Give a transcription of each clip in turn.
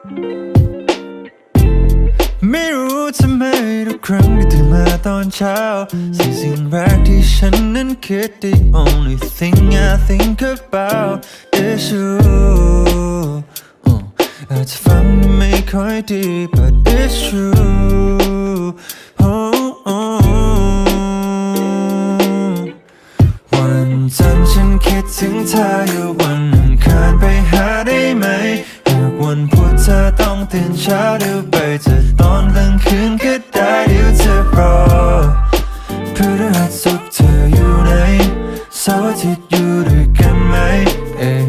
ไม่รู้ทำไมทุกครั้งที่ตื่นมาตอนเช้า สิ่งสิ่งแรกที่ฉันนั้นคิด The only thing I think about is you อืมอาจจะฟังไม่ค่อยดี but it's true oh, oh. วันจันทร์ฉันคิดถึงเธออยู่วันอังคารไปหาได้ไหม เธอต้องตื่นเช้าเดี๋ยวไปจะตอนกลางคืนก็ได้เดี๋ยวเธอรอพฤหัสศุกร์เธออยู่ไหนเสาร์อาทิตย์อยู่ด้วยกันไหมเอ๊ะ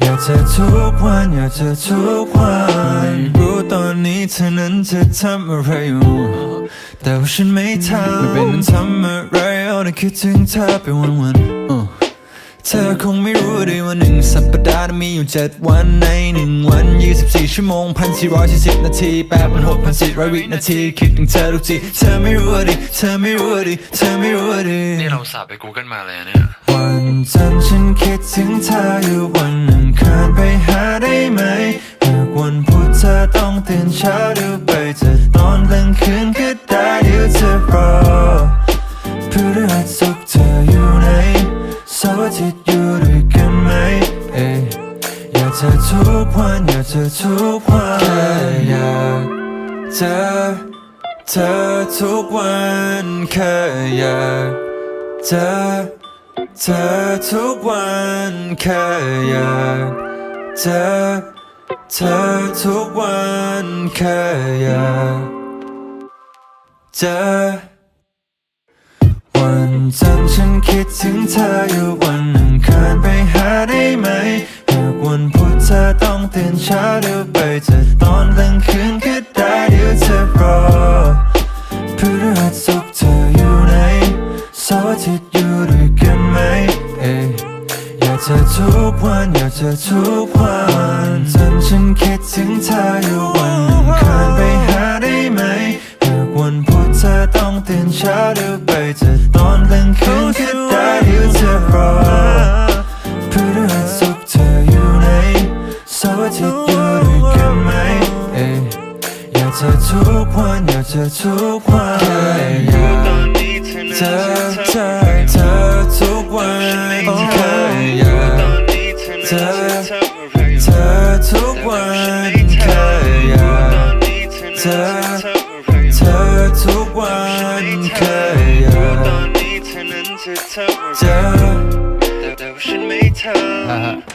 อยากเจะทุกวันอยากเจะทุกวันรู้ตอนนี้เธอนั้นจะทำอะไรอยู่แต่ว่าฉันไม่ทำไม่เป็นทำอะไรเอาแต่คิดถึงเธอไปวันวันเธอคงไม่รู้ดีว่าหนึ่งสัปดาห์มีอยู่เจ็ดวันในหนึ่งวัน ชั่วโมงพันสี่ร้อยสี่สิบนาทีแปดพันหกพันสี่ร้อยวินาทีคิดถึงเธอทุกทีเธอไม่รู้ดิเธอไม่รู้ดิเธอไม่รู้ดินี่เราสับไป Google มาเลยอะเนี่ย วันจันทร์ฉันคิดถึงเธออยู่วันอังคารไปหาได้ไหมหากวันพุธเธอต้องตื่นเช้าเดี๋ยวไปจะตอนกลางคืนก็ได้เดี๋ยวเธอรอพฤหัสศุกร์เธออยู่ไหนเสาร์อาทิตย์อยู่ด้วย เธอทุกวันอยากเธอทุกวันแค่อยากเจอเธอทุกวันแค่อยากเจอเธอทุกวันแค่อยากเจอเธอทุกวันแค่อยากเจอวันจันทร์ฉันคิดถึงเธออยู่วันอังคารไปหาได้ไหม ธเธอต้องตื่นเช้าเดี๋ยวไปจะตอนกลางคืนก็ได้เดี๋ยวเธอรอพฤหัสศุกร์เธออยู่ไหนเสาร์อาทิตย์อยู่ด้วยกันไหมเอ๊ะอยากเธอทุกวันอยากเธอทุกวันจันฉันคิดถึงเธออยู่วันอังคารไปหาได้ไหมหากวันพุธเธอต้องตื่นเช้าเดี๋ยวไปเจะตอนกลางคืนก็ได้เดี๋ยวเธอรอพฤหัสศุกร์ ทิตย์อยู่ด้วยกันไหมเอ๊ะอยากเธอทุกวันอยากเธอทุกวันแค่อยากเธอเธอเธอทุกวันแค่อยากเธอเธอทุกวันแค่อยากเธอเธอทุกวันแค่อยากเจอแต่ว่าฉันไม่ทำ